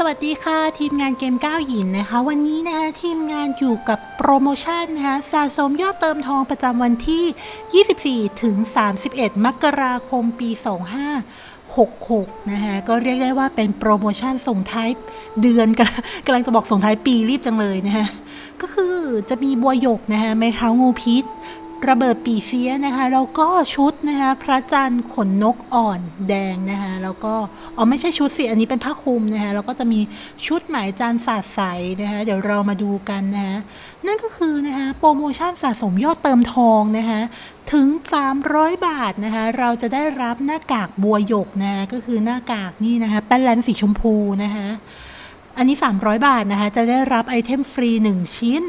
สวัสดีค่ะ ทีมงานเกมก้าวหยินนะคะ วันนี้นะคะทีมงานอยู่กับโปรโมชั่นนะคะสะสมยอดเติมทองประจำวันที่ 24 ถึง 31 มกราคมปี 2566 นะคะก็เรียกได้ว่าเป็นโปรโมชั่นส่งท้ายเดือนกำลังกำลังจะบอกส่งท้ายปีรีบจังเลยนะคะก็คือจะมีบัวหยกนะคะไม้เท้างูพิษ ระเบิดปีเสียนะคะแล้วก็ชุดนะคะพระจันทร์ขนนกอ่อนแดงนะคะแล้วก็อ๋อไม่ใช่ชุดสิอันนี้เป็นผ้าคลุมนะคะแล้วก็จะมีชุดหมายจานสาดใสนะคะเดี๋ยวเรามาดูกันนะคะนั่นก็คือนะคะโปรโมชั่นสะสมยอดเติมทองนะคะถึง 300 บาทนะคะเราจะได้รับหน้ากากบัวหยกนะคะก็คือหน้ากากนี่นะคะแป้นแลนสีชมพูนะคะ อันนี้ 300 บาทนะคะ จะได้รับไอเทมฟรี 1 ชิ้น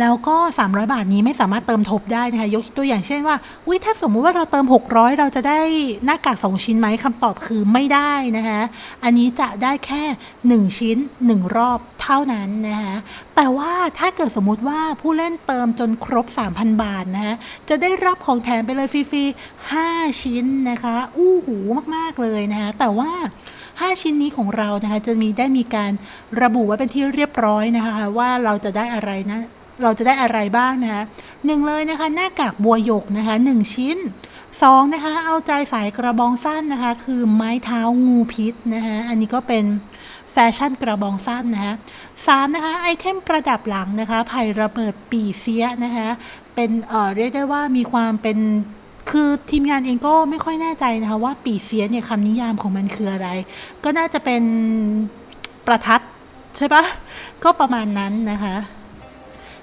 แล้วก็ 300 บาทนี้ไม่สามารถเติมทบได้นะคะ ยกตัวอย่างเช่นว่าวิถ้าสมมุติว่าเราเติม 600 เราจะได้หน้ากาก 2 ชิ้นไหมคำตอบคือไม่ได้นะคะ อันนี้จะได้แค่ 1 ชิ้น 1 รอบเท่านั้นนะคะแต่ว่าถ้าเกิดสมมุติว่าผู้เล่นเติมจนครบ 3,000 บาทนะะจะได้รับของแถมไปเลยฟรีๆ5 ชิ้นนะคะอู้หูมากๆเลยนะคะแต่ว่า 5 ชิ้นนี้ของเรานะคะจะมีได้มีการระบุไว้เป็นที่เรียบร้อยนะคะว่าเราจะได้อะไรนะเราจะได้อะไรบ้างนะคะหนึ่งเลยนะคะหน้ากากบัวหยกนะคะหนึ่งชิ้นสองนะคะ เอาใจสายกระบองสั้นนะคะ คือไม้เท้างูพิษนะคะอันนี้ก็เป็นแฟชั่นกระบองสั้นนะคะสามนะคะไอเทมประดับหลังนะคะไผ่ระเบิดปีเสียนะคะเป็นเอ่อเรียกได้ว่ามีความเป็น คือทีมงานเองก็ไม่ค่อยแน่ใจนะคะว่าปีเสียเนี่ยคำนิยามของมันคืออะไร ก็น่าจะเป็นประทัดใช่ปะก็ประมาณนั้นนะคะ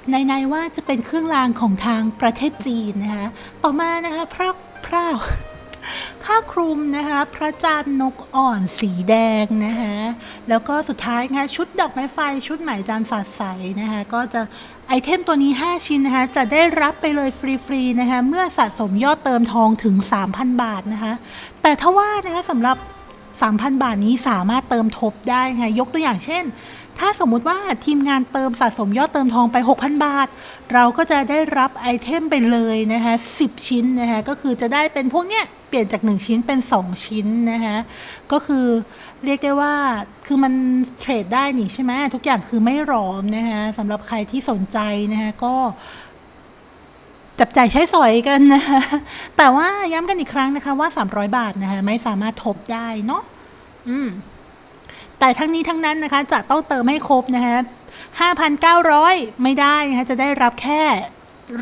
ในๆว่าจะเป็นเครื่องรางของทางประเทศจีนนะคะต่อมานะคะพระพระ ผ้าคลุมนะคะ พระจันทร์นกอ่อนสีแดงนะคะแล้วก็สุดท้ายนะคะชุดดอกไม้ไฟชุดหมายจานสาดใสนะคะก็จะไอเทมตัวนี้ 5 ชิ้นนะคะ จะได้รับไปเลยฟรีๆนะคะ เมื่อสะสมยอดเติมทองถึง 3,000 บาทนะคะ แต่ถ้าว่านะคะสำหรับ 3,000 บาทนี้สามารถเติมทบได้ไงยกตัวอย่างเช่น ถ้าสมมุติว่าทีมงานเติมสะสมยอดเติมทองไป 6,000 บาท เราก็จะได้รับไอเทมไปเลยนะคะ 10 ชิ้นนะคะ ก็คือจะได้เป็นพวกเนี้ย เปลี่ยนจาก 1 ชิ้นเป็น 2 ชิ้นนะคะก็คือเรียกได้ว่าคือมันเทรดได้นี่ใช่ไหมทุกอย่างคือไม่รอมนะคะสำหรับใครที่สนใจนะคะก็จับจ่ายใช้สอยกันนะคะแต่ว่าย้ำกันอีกครั้งนะคะว่า 300 บาทนะคะไม่สามารถทบได้เนาะอืมแต่ทั้งนี้ทั้งนั้นนะคะจะต้องเติมให้ครบนะคะ5,900 ไม่ได้นะคะจะได้รับแค่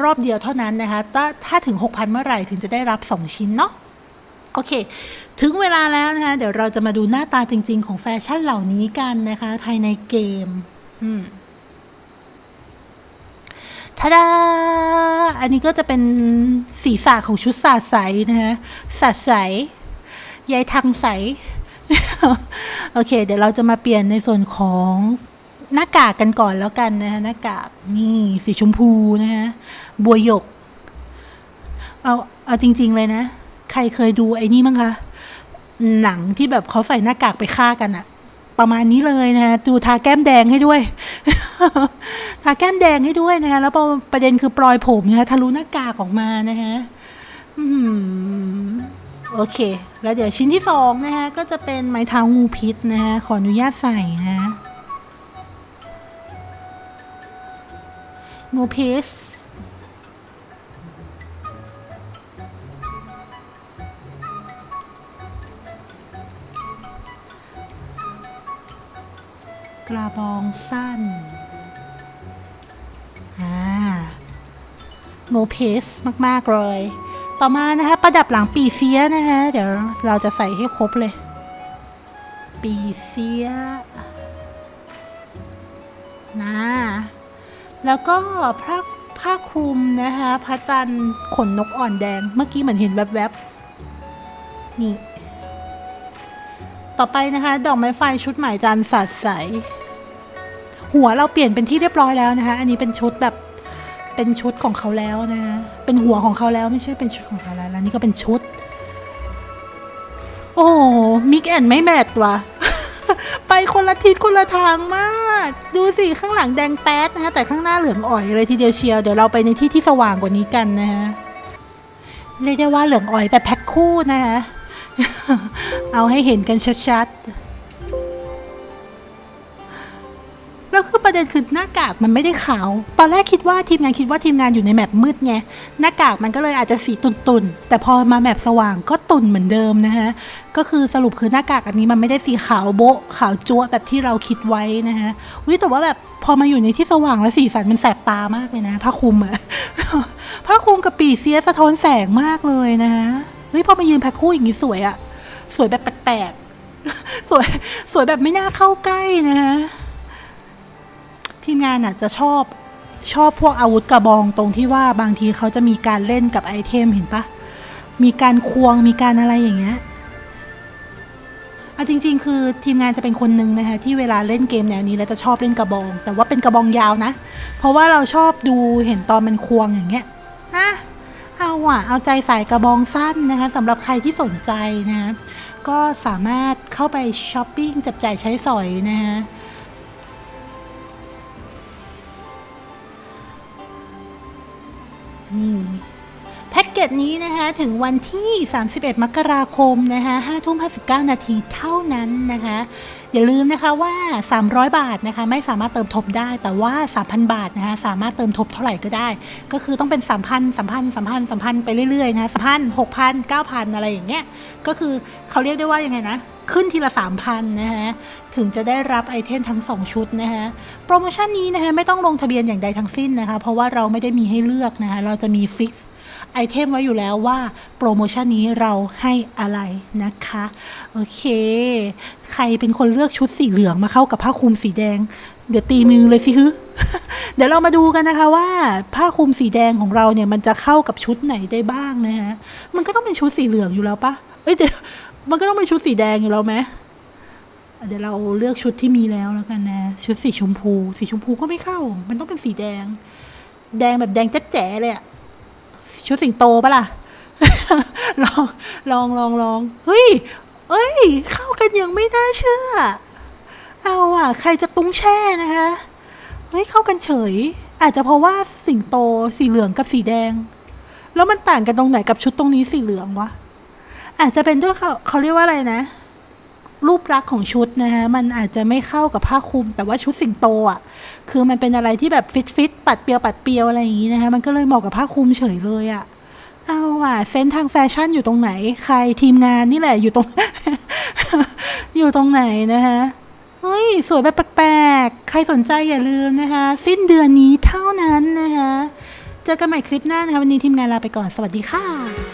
รอบเดียวเท่านั้นนะคะ ถ้าถ้าถึง 6,000 เมื่อไหร่ถึงจะได้รับ 2 ชิ้นเนาะ อเค ถึงเวลาแล้วนะคะ เดี๋ยวเราจะมาดูหน้าตาจริง ๆ ของแฟชั่นเหล่านี้กันนะคะ ภายในเกม อืมทาดา อันนี้ก็จะเป็นสีสาของชุดสาดใสนะคะสาดใสยายทางใส โอเค เดี๋ยวเราจะมาเปลี่ยนในส่วนของหน้ากากกันก่อนแล้วกันนะคะหน้ากากนี่สีชมพูนะคะบัวหยก เอา เอาจริง ๆ เลยนะ ใครเคยดูไอ้นี่มั้งคะ หนังที่แบบเขาใส่หน้ากากไปฆ่ากันอะประมาณนี้เลยนะคะดูทาแก้มแดงให้ด้วย ทาแก้มแดงให้ด้วยนะคะแล้วประเด็นคือปลอยผมนะคะทะลุหน้ากากออกมานะคะอืมโอเค แล้วเดี๋ยวชิ้นที่สองนะคะก็จะเป็นไม้เท้างูพิษนะคะขออนุญาตใส่นะงูพิษ รองสั้นอ่าโงเพสมาก ๆ เลย ต่อมานะคะ ประดับหลังปีเสียนะคะ เดี๋ยวเราจะใส่ให้ครบเลย ปีเสียนะแล้วก็ผ้าผ้าคลุมนะคะพระจันทร์ขนนกอ่อนแดง เมื่อกี้เหมือนเห็นแวบๆ นี่ ต่อไปนะคะ ดอกไม้ไฟชุดหมายจันทร์สาดใส หัวเราเปลี่ยนเป็นที่เรียบร้อยแล้วนะคะ อันนี้เป็นชุดแบบเป็นชุดของเขาแล้วนะเป็นหัวของเขาแล้วไม่ใช่เป็นชุดของเขาแล้วแล้วนี่ก็เป็นชุด โอ้มิกแอนไม่แมทว่ะไปคนละทิศคนละทางมาก ดูสิข้างหลังแดงแป๊ดนะคะแต่ข้างหน้าเหลืองอ่อยเลยทีเดียวเชียวเดี๋ยวเราไปในที่ที่สว่างกว่านี้กันนะฮะเรียกได้ว่าเหลืองอ่อยแบบแพ็คคู่นะคะเอาให้เห็นกันชัดๆ ด็นคือหน้ากากมันไม่ได้ขาว ตอนแรกคิดว่าทีมงานคิดว่าทีมงานอยู่ในแมปมืดไง หน้ากากมันก็เลยอาจจะสีตุ่นๆ แต่พอมาแมปสว่างก็ตุ่นเหมือนเดิมนะคะ ก็คือสรุปคือหน้ากากอันนี้มันไม่ได้สีขาวโบ๊ะขาวจั๊วแบบที่เราคิดไว้นะคะวิแต่ว่าแบบพอมาอยู่ในที่สว่างแล้วสีสันมันแสบตามากเลยนะผ้าคลุมอะผ้าคลุมกับปีเสียสะท้อนแสงมากเลยนะคะเฮ้ยพอมายืนแพ็คคู่อย่างนี้สวยอะสวยแบบแปลกๆสวยสวยแบบไม่น่าเข้าใกล้นะคะ ทีมงานอะจะชอบชอบพวกอาวุธกระบองตรงที่ว่าบางทีเขาจะมีการเล่นกับไอเทมเห็นปะมีการควงมีการอะไรอย่างเงี้ยเอาจริง ๆ คือทีมงานจะเป็นคนหนึ่งนะคะที่เวลาเล่นเกมแนวนี้แล้วจะชอบเล่นกระบอง แต่ว่าเป็นกระบองยาวนะ เพราะว่าเราชอบดูเห็นตอนมันควงอย่างเงี้ยอะเอาอะเอาใจใส่กระบองสั้นนะคะสำหรับใครที่สนใจนะคะก็สามารถเข้าไปช้อปปิ้งจับจ่ายใช้สอยนะคะ นี่แพ็ กเกจนี้นะคะถึงวันที่ 31 มกราคมนะคะ5ทุ่ม59 นาทีเท่านั้นนะคะ อย่าลืมนะคะว่า 300 บาทนะคะไม่สามารถเติมทบได้ แต่ว่า 3,000 บาทนะคะสามารถเติมทบเท่าไหร่ก็ได้ ก็คือต้องเป็น 3,000 3,000 3,000 3,000 ไปเรื่อยๆนะ3,000 6,000 9,000 อะไรอย่างเงี้ย ก็คือเขาเรียกได้ว่ายังไงนะขึ้นทีละ 3,000นะคะถึงจะได้รับไอเทมทั้ง 2 ชุดนะคะโปรโมชั่นนี้นะคะไม่ต้องลงทะเบียนอย่างใดทั้งสิ้นนะคะ เพราะว่าเราไม่ได้มีให้เลือกนะคะ เราจะมีฟิกซ์ ไอเทมไว้อยู่แล้วว่าโปรโมชั่นนี้เราให้อะไรนะคะ โอเค ใครเป็นคนเลือกชุดสีเหลืองมาเข้ากับผ้าคลุมสีแดง เดี๋ยวตีมือเลยสิฮึเดี๋ยวเรามาดูกันนะคะว่าผ้าคลุมสีแดงของเราเนี่ยมันจะเข้ากับชุดไหนได้บ้างนะคะมันก็ต้องเป็นชุดสีเหลืองอยู่แล้วปะเอ้ยเดี๋ยวมันก็ต้องเป็นชุดสีแดงอยู่แล้วไหมเดี๋ยวเราเลือกชุดที่มีแล้วแล้วกันนะ ชุดสีชมพู สีชมพูก็ไม่เข้า มันต้องเป็นสีแดง แดงแบบแดงแจ๊ดแจ๋เลยอะ ชุดสิงโตปะล่ะ ลองลองลองลองเฮ้ย เอ้ย เข้ากันยังไม่น่าเชื่อ เอาอะ ใครจะตุ้งแช่นะคะเฮ้ยเข้ากันเฉย อาจจะเพราะว่าสิงโตสีเหลืองกับสีแดง แล้วมันต่างกันตรงไหนกับชุดตรงนี้สีเหลืองวะอาจจะเป็นด้วยเขาเขาเรียกว่าอะไรนะ รูปลักษณ์ของชุดนะคะมันอาจจะไม่เข้ากับผ้าคลุม แต่ว่าชุดสิงโตอะ คือมันเป็นอะไรที่แบบฟิตฟิตปัดเปียวปัดเปียวอะไรอย่างงี้นะคะมันก็เลยเหมาะกับผ้าคลุมเฉยเลยอะเอาอะเซนส์ทางแฟชั่นอยู่ตรงไหน ใครทีมงานนี่แหละอยู่ตรง อยู่ตรงไหนนะคะเฮ้ย สวยแบบแปลกๆ ใครสนใจอย่าลืมนะคะ สิ้นเดือนนี้เท่านั้นนะคะ เจอกันใหม่คลิปหน้านะคะ วันนี้ทีมงานลาไปก่อนสวัสดีค่ะ